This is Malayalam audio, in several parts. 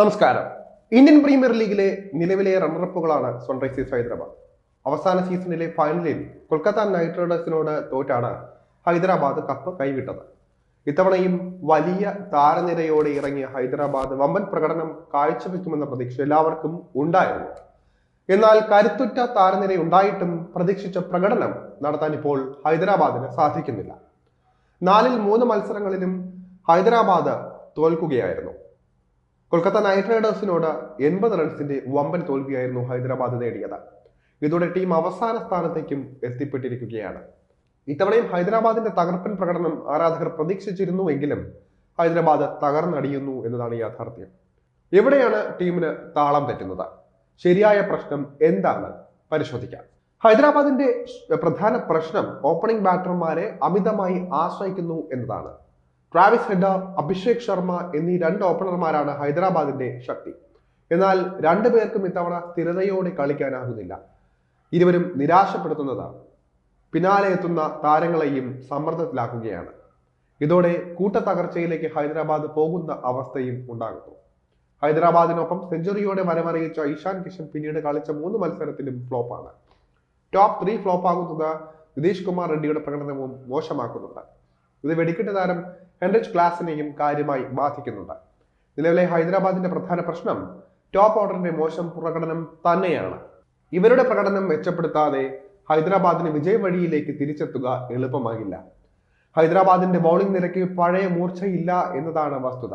നമസ്കാരം. ഇന്ത്യൻ പ്രീമിയർ ലീഗിലെ നിലവിലെ റണ്ണറപ്പുകളാണ് സൺറൈസേഴ്സ് ഹൈദരാബാദ്. അവസാന സീസണിലെ ഫൈനലിൽ കൊൽക്കത്ത നൈറ്റ് റൈഡേഴ്സിനോട് തോറ്റാണ് ഹൈദരാബാദ് കപ്പ് കൈവിട്ടത്. ഇത്തവണയും വലിയ താരനിരയോടെ ഇറങ്ങിയ ഹൈദരാബാദ് വമ്പൻ പ്രകടനം കാഴ്ചവെക്കുമെന്ന പ്രതീക്ഷ എല്ലാവർക്കും ഉണ്ടായിരുന്നു. എന്നാൽ കരുത്തുറ്റ താരനിര ഉണ്ടായിട്ടും പ്രതീക്ഷിച്ച പ്രകടനം നടത്താൻ ഇപ്പോൾ ഹൈദരാബാദിന് സാധിക്കുന്നില്ല. നാലിൽ മൂന്ന് മത്സരങ്ങളിലും ഹൈദരാബാദ് തോൽക്കുകയായിരുന്നു. കൊൽക്കത്ത നൈറ്റ് റൈഡേഴ്സിനോട് എൺപത് റൺസിന്റെ വമ്പൻ തോൽവിയായിരുന്നു ഹൈദരാബാദ് നേടിയത്. ഇതോടെ ടീം അവസാന സ്ഥാനത്തേക്കും എത്തിപ്പെട്ടിരിക്കുകയാണ്. ഇത്തവണയും ഹൈദരാബാദിന്റെ തകർപ്പൻ പ്രകടനം ആരാധകർ പ്രതീക്ഷിച്ചിരുന്നുവെങ്കിലും ഹൈദരാബാദ് തകർന്നടിയുന്നു എന്നതാണ് യാഥാർത്ഥ്യം. എവിടെയാണ് ടീമിന് താളം തെറ്റുന്നത്? ശരിയായ പ്രശ്നം എന്താണ്? പരിശോധിക്കാം. ഹൈദരാബാദിന്റെ പ്രധാന പ്രശ്നം ഓപ്പണിംഗ് ബാറ്റർമാരെ അമിതമായി ആശ്രയിക്കുന്നു എന്നതാണ്. ട്രാവിസ് ഹെഡ അഭിഷേക് ശർമ്മ എന്നീ രണ്ട് ഓപ്പണർമാരാണ് ഹൈദരാബാദിന്റെ ശക്തി. എന്നാൽ രണ്ടുപേർക്കും ഇത്തവണ സ്ഥിരതയോടെ കളിക്കാനാകുന്നില്ല. ഇരുവരും നിരാശപ്പെടുത്തുന്നതാണ്. പിന്നാലെ എത്തുന്ന താരങ്ങളെയും സമ്മർദ്ദത്തിലാക്കുകയാണ്. ഇതോടെ കൂട്ടത്തകർച്ചയിലേക്ക് ഹൈദരാബാദ് പോകുന്ന അവസ്ഥയും ഉണ്ടാകുന്നു. ഹൈദരാബാദിനൊപ്പം സെഞ്ചുറിയോടെ വരമറിയിച്ച ഇഷാൻ കിഷൻ പിന്നീട് കളിച്ച മൂന്ന് മത്സരത്തിലും ഫ്ലോപ്പാണ്. ടോപ്പ് ത്രീ ഫ്ലോപ്പാകുന്നത് നിതീഷ് കുമാർ റെഡ്ഡിയുടെ പ്രകടനവും മോശമാക്കുന്നുണ്ട്. ഇത് വെടിക്കെട്ട് താരം ഹെൻറിച്ച് ക്ലാസിനെയും കാര്യമായി ബാധിക്കുന്നുണ്ട്. നിലവിലെ ഹൈദരാബാദിന്റെ പ്രധാന പ്രശ്നം ടോപ്പ് ഓർഡറിന്റെ മോശം പ്രകടനം തന്നെയാണ്. ഇവരുടെ പ്രകടനം മെച്ചപ്പെടുത്താതെ ഹൈദരാബാദിന് വിജയ വഴിയിലേക്ക് തിരിച്ചെത്തുക എളുപ്പമാകില്ല. ഹൈദരാബാദിന്റെ ബൗളിംഗ് നിരക്ക് പഴയ മൂർച്ചയില്ല എന്നതാണ് വസ്തുത.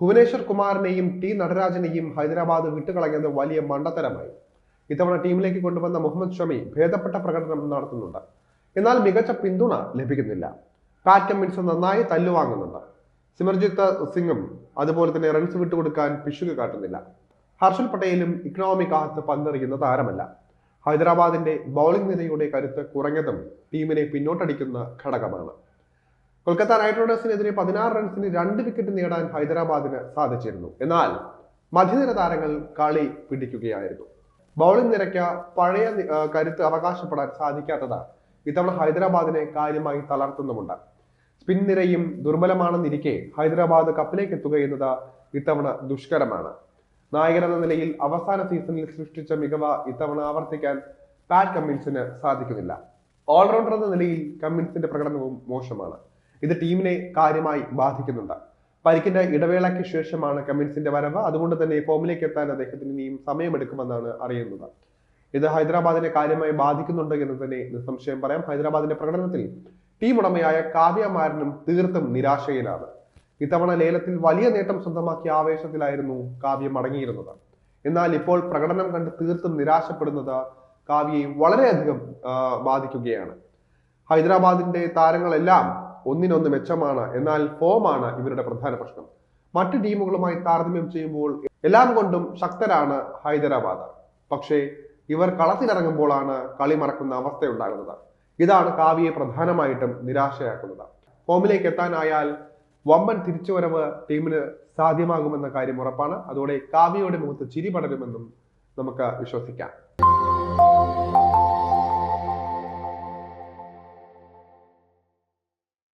ഭുവനേശ്വർ കുമാറിനെയും ടി നടരാജനെയും ഹൈദരാബാദ് വിട്ടുകളഞ്ഞത് വലിയ മണ്ടത്തരമായി. ഇത്തവണ ടീമിലേക്ക് കൊണ്ടുവന്ന മുഹമ്മദ് ഷമി ഭേദപ്പെട്ട പ്രകടനം നടത്തുന്നുണ്ട്. എന്നാൽ മികച്ച പിന്തുണ ലഭിക്കുന്നില്ല. പാറ്റ് മിൻസ് നന്നായി തല്ലുവാങ്ങുന്നുണ്ട് സിമർജിത്ത് സിംഗും അതുപോലെ തന്നെ റൺസ് വിട്ടുകൊടുക്കാൻ പിശുക്ക് കാട്ടുന്നില്ല. ഹർഷൽ പട്ടേലും ഇക്കണോമിക് ആഹത്ത് പന്തെറിയുന്ന താരമല്ല. ഹൈദരാബാദിന്റെ ബൗളിംഗ് നിരയുടെ കരുത്ത് കുറഞ്ഞതും ടീമിനെ പിന്നോട്ടടിക്കുന്ന ഘടകമാണ്. കൊൽക്കത്ത നൈറ്റ് റൈഡേഴ്സിനെതിരെ പതിനാറ് റൺസിന് രണ്ട് വിക്കറ്റ് നേടാൻ ഹൈദരാബാദിന് സാധിച്ചിരുന്നു. എന്നാൽ മധ്യനിര താരങ്ങൾ കളി പിടിക്കുകയായിരുന്നു. ബൗളിംഗ് നിരയ്ക്ക് പഴയ കരുത്ത് അവകാശപ്പെടാൻ സാധിക്കാത്തത് ഇത്തവണ ഹൈദരാബാദിനെ കാര്യമായി തളർത്തുന്നുമുണ്ട്. സ്പിൻ നിരയും ദുർബലമാണെന്നിരിക്കെ ഹൈദരാബാദ് കപ്പിലേക്ക് എത്തുക എന്നത് ഇത്തവണ ദുഷ്കരമാണ്. നായകൻ എന്ന നിലയിൽ അവസാന സീസണിൽ സൃഷ്ടിച്ച മികവ ഇത്തവണ ആവർത്തിക്കാൻ പാറ്റ് കമ്മിൻസിന് സാധിക്കുന്നില്ല. ഓൾറൗണ്ടർ എന്ന നിലയിൽ കമ്മിൻസിന്റെ പ്രകടനവും മോശമാണ്. ഇത് ടീമിനെ കാര്യമായി ബാധിക്കുന്നുണ്ട്. പരിക്കിന്റെ ഇടവേളയ്ക്ക് ശേഷമാണ് കമ്മിൻസിന്റെ വരവ്. അതുകൊണ്ട് തന്നെ ഫോമിലേക്ക് എത്താൻ അദ്ദേഹത്തിന് ഇനിയും സമയമെടുക്കുമെന്നാണ് അറിയുന്നത്. ഇത് ഹൈദരാബാദിനെ കാര്യമായി ബാധിക്കുന്നുണ്ട് എന്ന് തന്നെ നിസ്സംശയം പറയാം. ഹൈദരാബാദിന്റെ പ്രകടനത്തിൽ ടീം ഉടമയായ കാവ്യ കാവ്യമാരനും തീർത്തും നിരാശയിലാണ്. ഇത്തവണ ലേലത്തിൽ വലിയ നേട്ടം സ്വന്തമാക്കിയ ആവേശത്തിലായിരുന്നു കാവ്യം അടങ്ങിയിരുന്നത് എന്നാൽ ഇപ്പോൾ പ്രകടനം കണ്ട് തീർത്തും നിരാശപ്പെടുന്നത് കാവ്യയെ വളരെയധികം ബാധിക്കുകയാണ്. ഹൈദരാബാദിന്റെ താരങ്ങളെല്ലാം ഒന്നിനൊന്ന് മെച്ചമാണ്. എന്നാൽ ഫോമാണ് ഇവരുടെ പ്രധാന പ്രശ്നം. മറ്റു ടീമുകളുമായി താരതമ്യം ചെയ്യുമ്പോൾ എല്ലാം കൊണ്ടും ശക്തരാണ് ഹൈദരാബാദ്. പക്ഷേ ഇവർ കളത്തിലിറങ്ങുമ്പോഴാണ് കളി മറക്കുന്ന അവസ്ഥ ഉണ്ടാകുന്നത് ഇതാണ് കാവ്യയെ പ്രധാനമായിട്ടും നിരാശയാക്കുന്നത്. ഫോമിലേക്ക് എത്താനായാൽ വമ്പൻ തിരിച്ചുവരവ് ടീമിന് സാധ്യമാകുമെന്ന കാര്യം ഉറപ്പാണ്. അതോടെ കാവ്യയുടെ മുഖത്ത് ചിരി പടരുമെന്നും നമുക്ക് വിശ്വസിക്കാം.